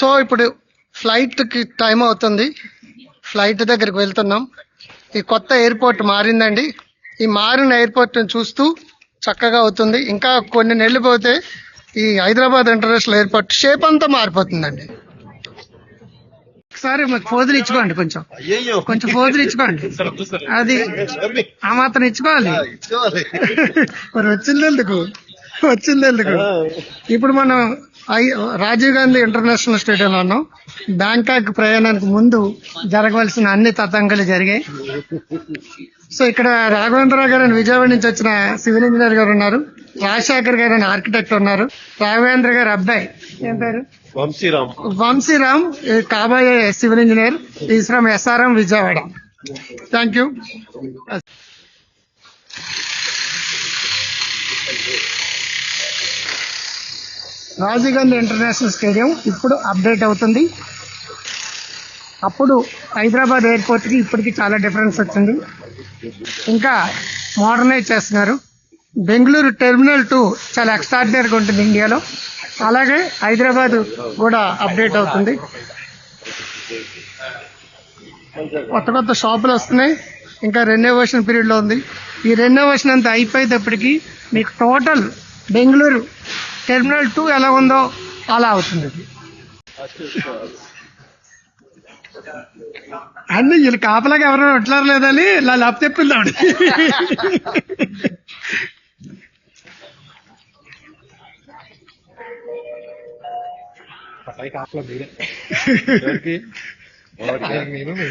So ఇప్పుడు ఫ్లైట్కి time అవుతుంది. Flight దగ్గరికి వెళ్తున్నాం. ఈ కొత్త ఎయిర్పోర్ట్ మారిందండి. ఈ మారిన ఎయిర్పోర్ట్ చూస్తూ చక్కగా అవుతుంది. ఇంకా కొన్ని నెలలు పోతే ఈ హైదరాబాద్ ఇంటర్నేషనల్ ఎయిర్పోర్ట్ షేప్ అంతా మారిపోతుందండి. ఒకసారి మాకు ఫోజులు ఇచ్చుకోండి కొంచెం. కొంచెం ఫోజులు ఇచ్చుకోండి. అది ఆ మాత్రం ఇచ్చుకోవాలి. మరి వచ్చింది ఎందుకు వచ్చింది ఎందుకు ఇప్పుడు మనం రాజీవ్ గాంధీ ఇంటర్నేషనల్ స్టేడియంలో ఉన్నాం. బ్యాంకాక్ ప్రయాణానికి ముందు జరగవలసిన అన్ని తతంగాలు జరిగాయి. సో ఇక్కడ రాఘవేంద్రరావు గారు అని విజయవాడ నుంచి వచ్చిన సివిల్ ఇంజనీర్ గారు ఉన్నారు. రాజశేఖర్ గారు అని ఆర్కిటెక్ట్ ఉన్నారు. రాఘవేంద్ర గారు అబ్బాయి. ఏం పేరు? వంశీరామ్. వంశీరామ్ కాబోయే civil engineer. Is from SRM Vijayawada. Thank you. Rajiv Gandhi international stadium ఇప్పుడు అప్డేట్ అవుతుంది. అప్పుడు హైదరాబాద్ ఎయిర్పోర్ట్కి ఇప్పటికి చాలా డిఫరెన్స్ వచ్చింది. ఇంకా మోడర్నైజ్ చేస్తున్నారు. బెంగళూరు టెర్మినల్ టూ చాలా ఎక్స్ట్రాడినరీగా ఉంటుంది ఇండియాలో. అలాగే హైదరాబాద్ కూడా అప్డేట్ అవుతుంది. కొత్త కొత్త షాపులు వస్తున్నాయి. ఇంకా రెనోవేషన్ పీరియడ్లో ఉంది. ఈ రెనోవేషన్ అంతా అయిపోయేటప్పటికి మీకు టోటల్ బెంగళూరు టెర్మినల్ టూ ఎలా ఉందో అలా అవుతుంది. ఇది. అన్ని వీళ్ళు కాపలాగా ఎవరైనా ఉంటున్నారు లేదని ఇలా లప్ చెప్పింది ఆవిడ. ఎవరికి? నేను మీరు.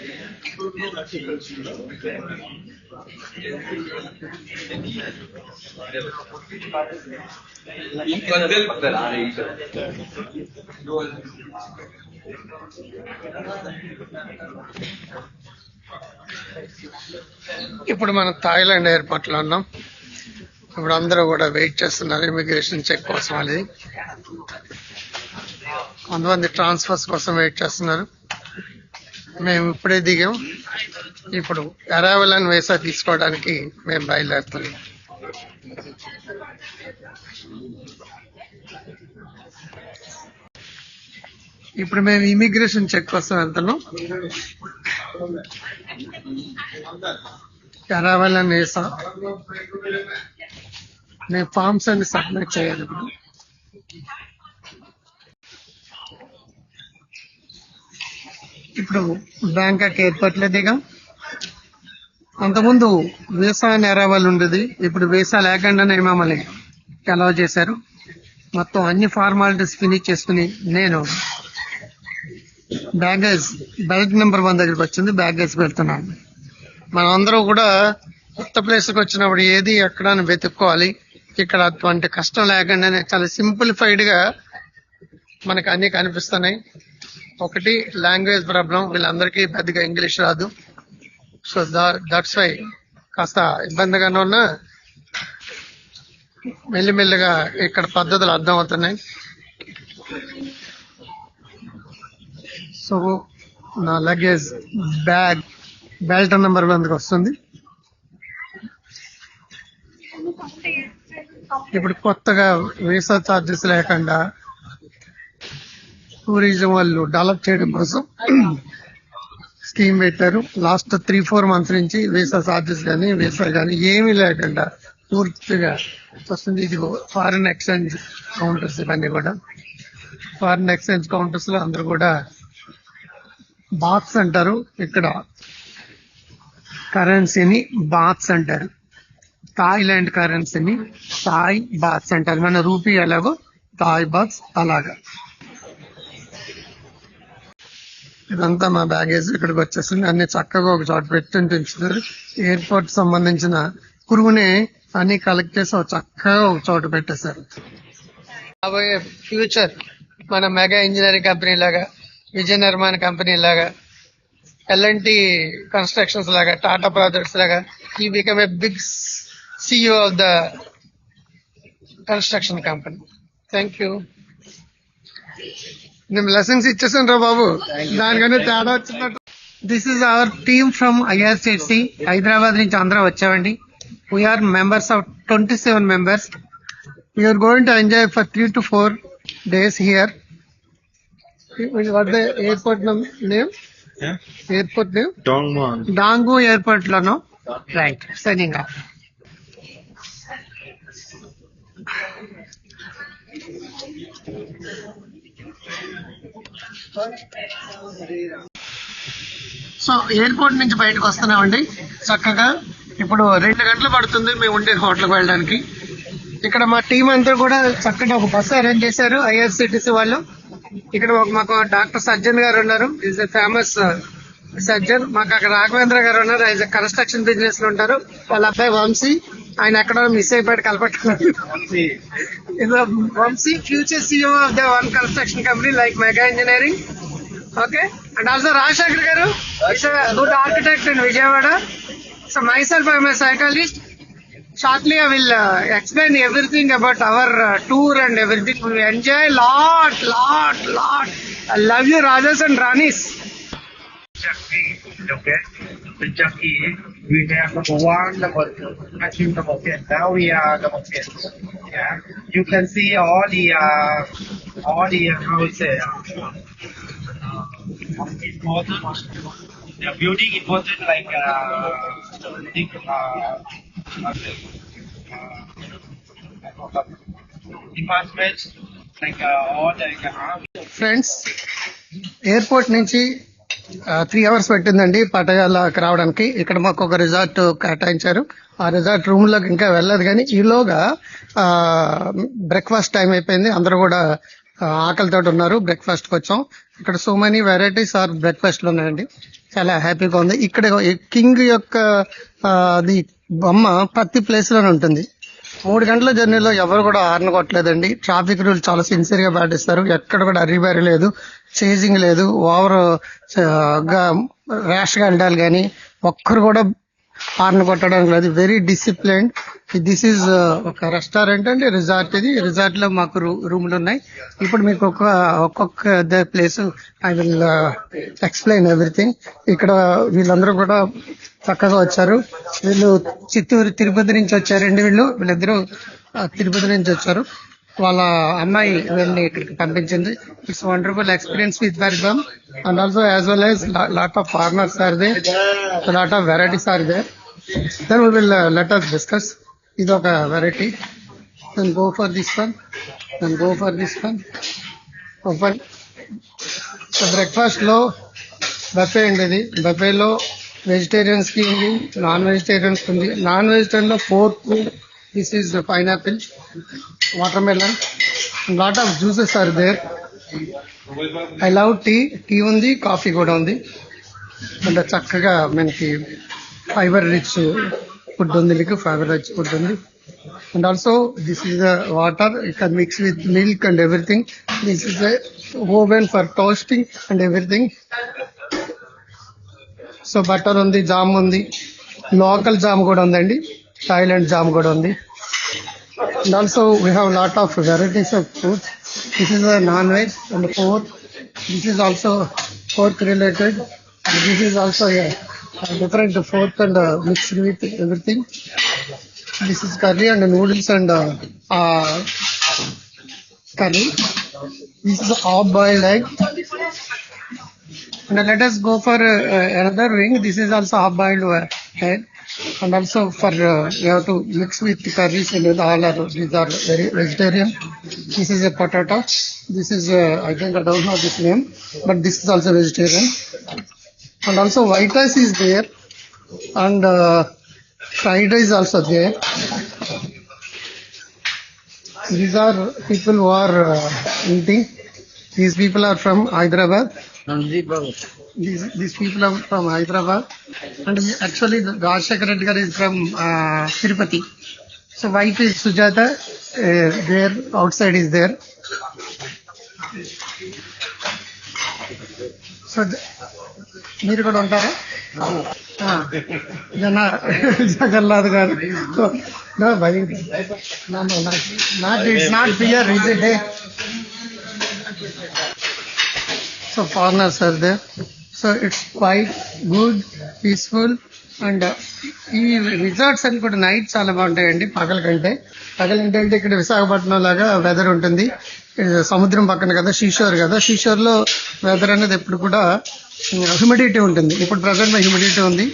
కాపలా అవ్వాల్సిందే ఇప్పుడు మనం థాయిలాండ్ ఎయిర్పోర్ట్లో ఉన్నాం. ఇప్పుడు అందరూ కూడా వెయిట్ చేస్తున్నారు ఇమిగ్రేషన్ చెక్ కోసం అనేది. కొంతమంది ట్రాన్స్ఫర్స్ కోసం వెయిట్ చేస్తున్నారు. మేము ఇప్పుడే దిగాం. ఇప్పుడు అరావల్ అండ్ వేసా తీసుకోవడానికి మేము బయలుదేరుతున్నాం. ఇప్పుడు మేము ఇమిగ్రేషన్ చెక్ కోసం వెళ్తున్నాం. అరైవల్ అండ్ వేసా. నేను ఫామ్స్ అన్ని సబ్మిట్ చేయాలి. ఇప్పుడు ఇప్పుడు బ్యాంకాక్ ఎయిర్పోర్ట్ దిగాం అంతకుముందు వీసా అని ఉండేది. ఇప్పుడు వీసా లేకుండానే మమ్మల్ని అలౌ చేశారు. మొత్తం అన్ని ఫార్మాలిటీస్ ఫినిష్ చేసుకుని నేను బ్యాగేజ్ బెల్ట్ నెంబర్ వన్ దగ్గరికి వచ్చింది. బ్యాగేజ్ పెడుతున్నాను. మనం కూడా కొత్త ప్లేస్కి వచ్చినప్పుడు ఏది ఎక్కడ వెతుక్కోవాలి. ఇక్కడ అటువంటి కష్టం లేకుండానే చాలా సింప్లిఫైడ్గా మనకు అన్ని కనిపిస్తున్నాయి. ఒకటి లాంగ్వేజ్ ప్రాబ్లం వీళ్ళందరికీ పెద్దగా ఇంగ్లీష్ రాదు. సో దట్స్ వై కాస్త ఇబ్బందిగానే ఉన్నా. మెల్లిమెల్లిగా ఇక్కడ పద్ధతులు అర్థం అవుతున్నాయి సో నా లగేజ్ బ్యాగ్ బెల్ట్ నెంబర్ వందకి వస్తుంది. ఇప్పుడు కొత్తగా వీసా ఛార్జెస్ లేకుండా టూరిజం వాళ్ళు డెవలప్ చేయడం కోసం స్కీమ్ పెట్టారు. లాస్ట్ త్రీ ఫోర్ మంత్స్ నుంచి వీసా చార్జెస్ కానీ వీసా కానీ ఏమీ లేకుండా పూర్తిగా వస్తుంది. ఇది ఫారిన్ ఎక్స్చేంజ్ కౌంటర్స్ ఇవన్నీ కూడా. ఫారిన్ ఎక్స్చేంజ్ కౌంటర్స్లో అందరూ కూడా బాక్స్ అంటారు. ఇక్కడ కరెన్సీని బాక్స్ అంటారు. థాయిలాండ్ కరెన్సీని థాయ్ బాక్స్ అంటారు. మన రూపీ ఎలాగో థాయ్ బాక్స్ అలాగా. ఇదంతా మా బ్యాగేజ్ ఇక్కడికి వచ్చేసింది. అన్ని చక్కగా ఒక చోట పెట్టి ఉంచుతారు ఎయిర్పోర్ట్ సంబంధించిన పురుగుని అన్ని కలెక్ట్ చేసి ఒక చక్కగా ఒక చోట పెట్టేశారు. రాబోయే ఫ్యూచర్ మన మెగా ఇంజనీరింగ్ కంపెనీ లాగా విజయ నిర్మాణ కంపెనీ లాగా ఎల్ఎన్టి కన్స్ట్రక్షన్స్ లాగా టాటా ప్రాజెక్ట్స్ లాగా ఈ become a big CEO of the construction company thank you నేను లెసన్స్ ఇచ్చేసాను రా బాబు దానికన్నా తేడా వచ్చినట్టు. This is our team from IRCC Hyderabad నుంచి అందరం వచ్చామండి. We are members of twenty seven members we are going to enjoy for three to four days here what the airport name airport name. డాంగు airport loan right signing off so airport నుంచి బయటకు వస్తున్నామండి. చక్కగా ఇప్పుడు రెండు గంటలు పడుతుంది మేము ఉండే హోటల్కి వెళ్ళడానికి. ఇక్కడ మా టీం అంతా కూడా చక్కగా ఒక బస్సు అరేంజ్ చేశారు ఐఆర్సిటిసి వాళ్ళు. ఇక్కడ మాకు డాక్టర్ సజ్జన్ గారు ఉన్నారు. ఈజ్ ఎ ఫేమస్ సజ్జన్ మాకు అక్కడ రాఘవేంద్ర గారు ఉన్నారు. ఆయన కన్స్ట్రక్షన్ బిజినెస్లో ఉంటారు. వాళ్ళ అబ్బాయి వంశీ. ఆయన ఎక్కడో మిస్ అయిపోయాడు కలపట్టుకున్నారు Vamsi. Future CEO of the one construction company like Megha engineering okay and also Rajasekhar గారు good architect in Vijayawada. So myself I'm psychologist shortly I will uh, explain everything about our uh, tour and everything. We enjoy lot, lot, lot. I love you, Rajas and Ranis. Jackie, okay? The Jackie, we have number one, number two, achieve number 10. Now we are number 10. Yeah. You can see all the, uh, all the, uh, how to say, uh, important, the building important like, uh, big, uh, uh, departments, like, uh, all the, uh, friends airport నుంచి Three hours పెట్టిందండి పటయాలకు రావడానికి. ఇక్కడ మాకు ఒక resort కేటాయించారు. ఆ resort రూమ్లోకి ఇంకా వెళ్ళదు కానీ ఈలోగా బ్రేక్ఫాస్ట్ టైం అయిపోయింది. అందరూ కూడా ఆకలితో ఉన్నారు. బ్రేక్ఫాస్ట్కి వచ్చాం. ఇక్కడ సో మెనీ వెరైటీస్ ఆర్ బ్రేక్ఫాస్ట్లో ఉన్నాయండి. చాలా హ్యాపీగా ఉంది. ఇక్కడ కింగ్ యొక్క అది బొమ్మ ప్రతి ప్లేస్లోనే ఉంటుంది. మూడు గంటల జర్నీలో ఎవరు కూడా హార్న్ కొట్టలేదండి. ట్రాఫిక్ రూల్ చాలా సిన్సియర్గా పాటిస్తారు. ఎక్కడ కూడా అరిబారి లేదు. చేజింగ్ లేదు. ఓవర్గా ర్యాష్గా వెళ్ళాలి కానీ ఒక్కరు కూడా హార్న్ కొట్టడం లేదు. వెరీ డిసిప్లైన్ దిస్ ఈజ్ ఒక రెస్టారెంట్ అండి రిజార్ట్ ఇది. రిజార్ట్లో మాకు రూమ్లు ఉన్నాయి. ఇప్పుడు మీకు ఒక ఒక్కొక్క place I will uh, explain everything ఇక్కడ వీళ్ళందరూ కూడా చక్కగా వచ్చారు. వీళ్ళు చిత్తూరు తిరుపతి నుంచి వచ్చారండి వీళ్ళు. వీళ్ళిద్దరూ uh, తిరుపతి నుంచి వచ్చారు. వాళ్ళ అమ్మాయి వీళ్ళని ఇక్కడికి పంపించింది. It's wonderful experience with their them and also as well as lot of farmers are they lot of varieties are they then we will let us discuss ఇది ఒక variety then go for this one then go for this one open బ్రేక్ఫాస్ట్లో buffet అండి ఇది బఫేలో వెజిటేరియన్స్కి ఉంది non vegetarians ఉంది. Non వెజిటేరియన్లో fourth this is pineapple watermelon lot of juices are there I love tea tea ఉంది కాఫీ కూడా ఉంది. అంటే చక్కగా మనకి ఫైబర్ రిచ్ ఫుడ్ ఉంది మీకు ఫైబర్ రిచ్ ఫుడ్ ఉంది. And also this is water you mix with milk and everything this is oven for toasting and everything so butter ఉంది జామ్ ఉంది. లోకల్ జామ్ కూడా ఉందండి. థాయిలాండ్ జామ్ కూడా ఉంది. And also we have a lot of varieties of food. This is a non-veg and pork. This is also pork related. And this is also a, a different pork and uh, mixed with everything. This is curry and noodles and uh, uh, curry. This is half boiled egg. Now let us go for uh, another ring. This is also half boiled egg. And also for, uh, you have to mix with the curries and with all are, these are very vegetarian. This is a potato. This is, uh, I think I don't know this name, but this is also vegetarian. And also white rice is there. And uh, fried rice also there. These are people who are uh, eating. These people are from Hyderabad. These, these people are from Hyderabad. And he- actually, the Rajshekar Reddy garu is from uh, Tirupati. So wife is Sujata. Uh, there, outside is there. So జ- మీరు కూడా ఉంటారా ఆ, జన జగన్నాథ్ గారు No, భయ No, no, not, not, it's not fear, is So it's quite good, peaceful and ఈ resorts అన్ని కూడా నైట్ చాలా బాగుంటాయండి పగల కంటే పగల ఏంటంటే ఇక్కడ విశాఖపట్నం లాగా వెదర్ ఉంటుంది. సముద్రం పక్కన కదా షీషోర్ కదా. షీషోర్లో వెదర్ అనేది ఎప్పుడు కూడా హ్యూమిడిటీ ఉంటుంది. ఇప్పుడు ప్రజెంట్ హ్యూమిడిటీ ఉంది.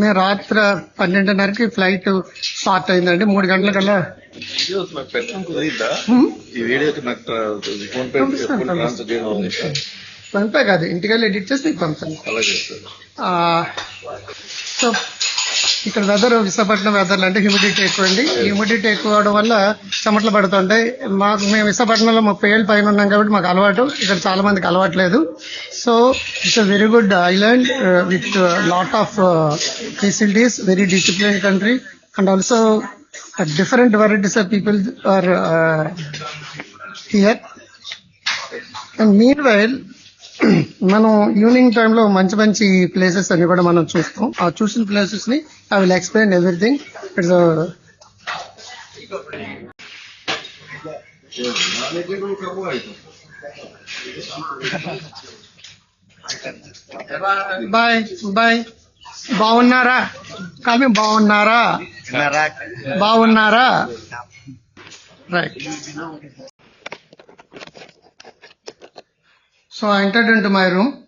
మేము రాత్రి పన్నెండున్నరకి ఫ్లైట్ స్టార్ట్ అయిందండి. మూడు కుదిరిద్దా హ్మ్? ఈ వీడియోకి నాకు ఫోన్ పే పంపే కాదు ఇంటికెళ్ళి ఎడిట్ చేసి ఆ, సో ఇక్కడ వెదర్ విశాఖపట్నం వెదర్ అంటే హ్యూమిడిటీ ఎక్కువ అండి హ్యూమిడిటీ ఎక్కువ అవడం వల్ల చెమటలు పడుతుంటాయి. మాకు మేము విశాఖపట్నంలో ముప్పై ఏళ్ళు పైన ఉన్నాం కాబట్టి మాకు అలవాటు. ఇక్కడ చాలా మందికి అలవాట్లేదు so it's a very good island with lot of facilities very discipline country and also different varieties of people are here and meanwhile మనం ఈవినింగ్ టైంలో మంచి మంచి ప్లేసెస్ అన్ని కూడా మనం చూస్తాం. ఆ చూసిన ప్లేసెస్ని I will explain everything it's bye bye బాగున్నారా? కానీ బాగున్నారా? బాగున్నారా? Right So I entered into my room.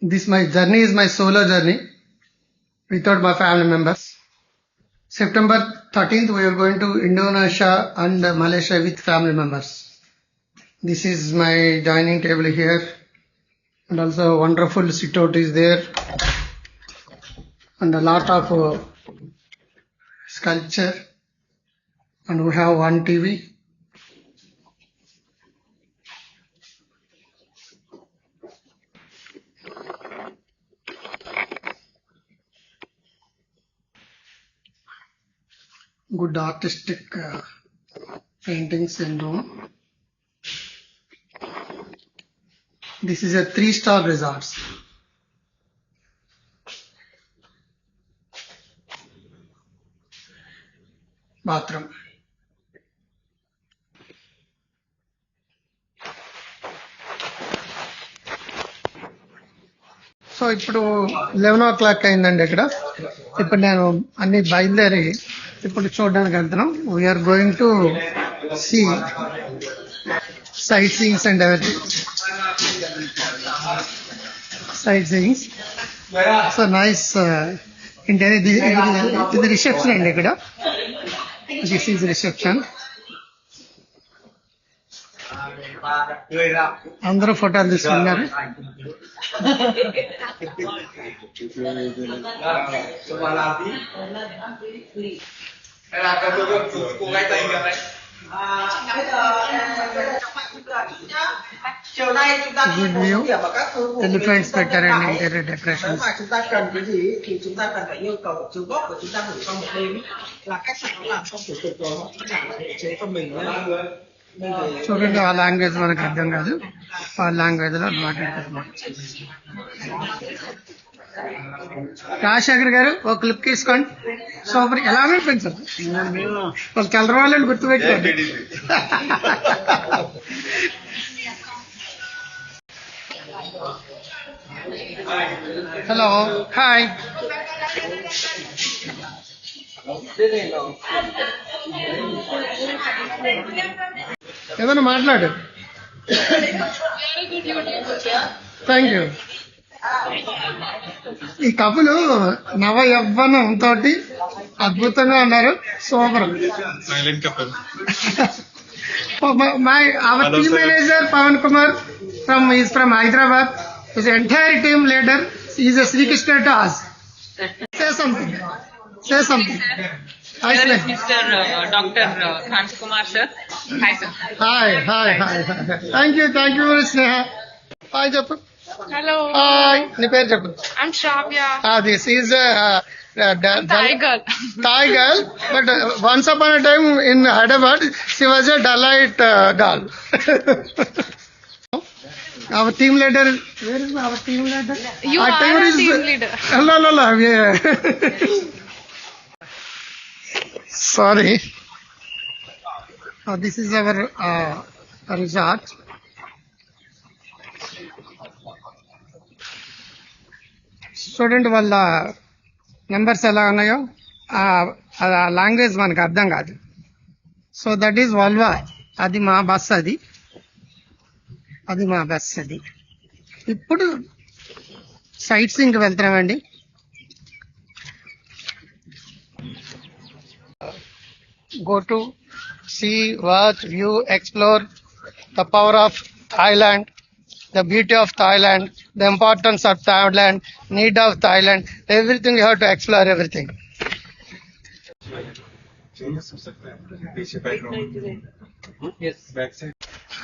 This my journey is my solo journey without my family members. September 13th we are going to Indonesia and Malaysia with family members. This is my dining table here and also wonderful sit out is there and a lot of uh, sculpture and we have one TV good artistic paintings and this is a three star resorts bathroom so ఇప్పుడు eleven o'clock అయిందండి ఇక్కడ. ఇప్పుడు నేను అన్ని బయలుదేరి ఇప్పుడు చూడడానికి వెళ్తున్నాం. We are going to see sightseeings and everything sightseeings so nice ఇది- ఇది రిసెప్షన్ అండి ఇక్కడ. దిస్ ఈజ్ రిసెప్షన్ అందరూ ఫోటోలు తీసుకున్నారు. chiều nay chúng ta Good đi view. một điểm ở các khu vùng Elephant miền Spectre Tây and Bắc. interior Nếu decorations. mà chúng ta cần cái gì thì chúng ta cần phải yêu cầu chú gốc của chúng ta gửi trong một đêm là khách sạn nó làm xong thủ tục rồi họ trả lại hộ chế cho mình nhé. Mình phải చూడండి ఆ language మనకు అర్థం కాదు ఆ language లో మాట్లాడుతున్నాం రాజశేఖర్ గారు ఒక క్లిప్ తీసుకోండి. సూపర్. ఎలా అనిపించింది సార్ వాళ్ళు కలర్ వాళ్ళని గుర్తుపెట్టుకోండి. హలో. హాయ్. ఏదైనా మాట్లాడు. థ్యాంక్ యూ ఈ కపులు నవ యవ్వనం తోటి అద్భుతంగా ఉన్నారు super silent couple my our team sir. Manager Pavan Kumar from is from Hyderabad his entire team leader is a Srikrishna to us say something say something Here is Mr. Uh, Dr. Uh, Kumar sir. Hi sir. Thank you Sneha hi చెప్పు Hello. Hi. I'm Shravya. Ah, this is uh, uh, da, Thai girl. Thai girl. But uh, once upon a time in Hyderabad, she was a Dalite uh, girl. our team leader, where is our team leader? You our are team, team leader. La la la, yeah. Sorry. Uh, this is our uh, resort. Student వాళ్ళ numbers ఎలా ఉన్నాయో ఆ language మనకు అర్థం కాదు. So that is vulva అది మా bus అది. అది మా బస్ అది. ఇప్పుడు సైట్ సింగ్ వెళ్తున్నామండి go to see watch view explore the power of Thailand the beauty of Thailand the importance of Thailand, need of Thailand, everything you have to explore everything.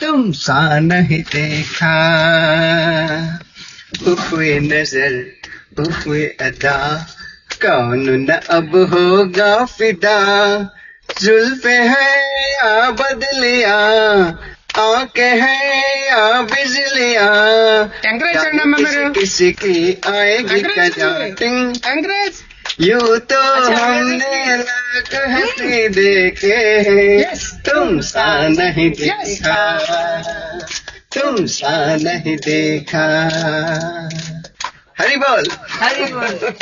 तुम सा नहीं देखा हुए नज़र हुए अदा कौन न अब होगा फिदा जुल्फे है या बदलिया आके है या बिजलिया अंग्रेज़ किसी की आएगी कजाटिंग अंग्रेज़ यू तो हमने कहते देखे हैं। तुम सा नहीं देखा। तुम सा नहीं देखा। हरी बोल। हरी बोल।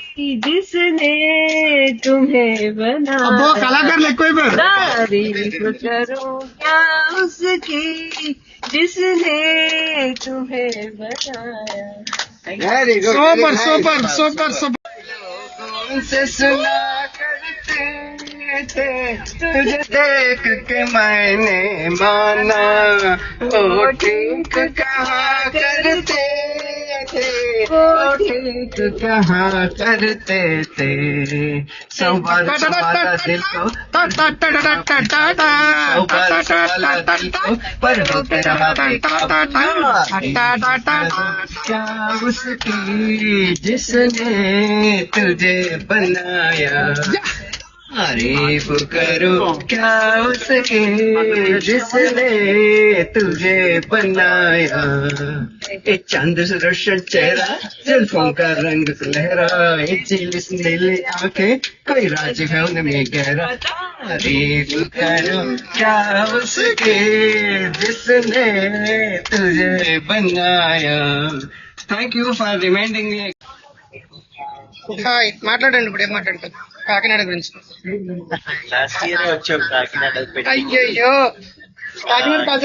कि जिसने तुम्हें बना कला कर ले कोई पर तारीफ़ करो क्या उसकी? जिसने तुम्हें बनाया। सोपर सोपर सोपर सोपर से सुना करते थे? तुझे देख के मैंने माना। ओ ठीक कहा करते थे ओ ठीक कहा करते थे दिल को संवाद संवादा दिल को पर होते रहा क्या उसकी जिसने तुझे बनाया तारीफ़ करो क्या उसके जिसने तुझे बनाया? एक चाँद रोशन चेहरा जुल्फों का रंग सुनहरा एक चिलिस नीली आँखें कोई राज है उनमें गहरा। तारीफ़ करो क्या उसके जिसने तुझे बनाया? Thank you for reminding me hi మాట్లాడండి ఇప్పుడు ఏం మాట్లాడతారు? కాకినాడ గురించి. లాస్ట్ ఇయర్ వచ్చాం కాకినాడ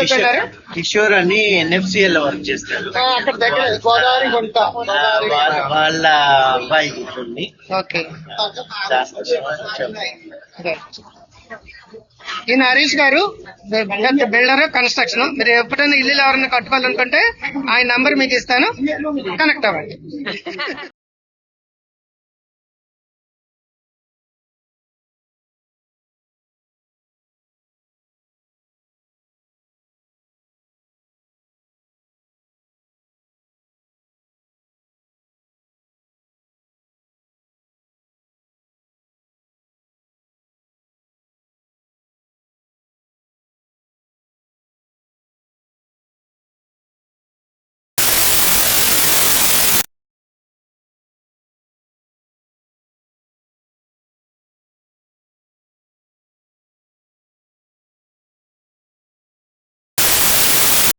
అన్నారు కిషోర్ అని ఎన్ఎఫ్సిఎల్ వర్క్ చేస్తారు. ఆ, అక్కడ దగ్గర గోదావరి గుంట. గోదావరి వాళ్ళ అబ్బాయి ఉంటుంది ఓకే. ఈయన హరీష్ గారు బిల్డర్ కన్స్ట్రక్షన్? మీరు ఎప్పుడైనా ఇల్లు ఎవరైనా కట్టుకోవాలనుకుంటే ఆయన నంబర్ మీకు ఇస్తాను. కనెక్ట్ అవ్వండి.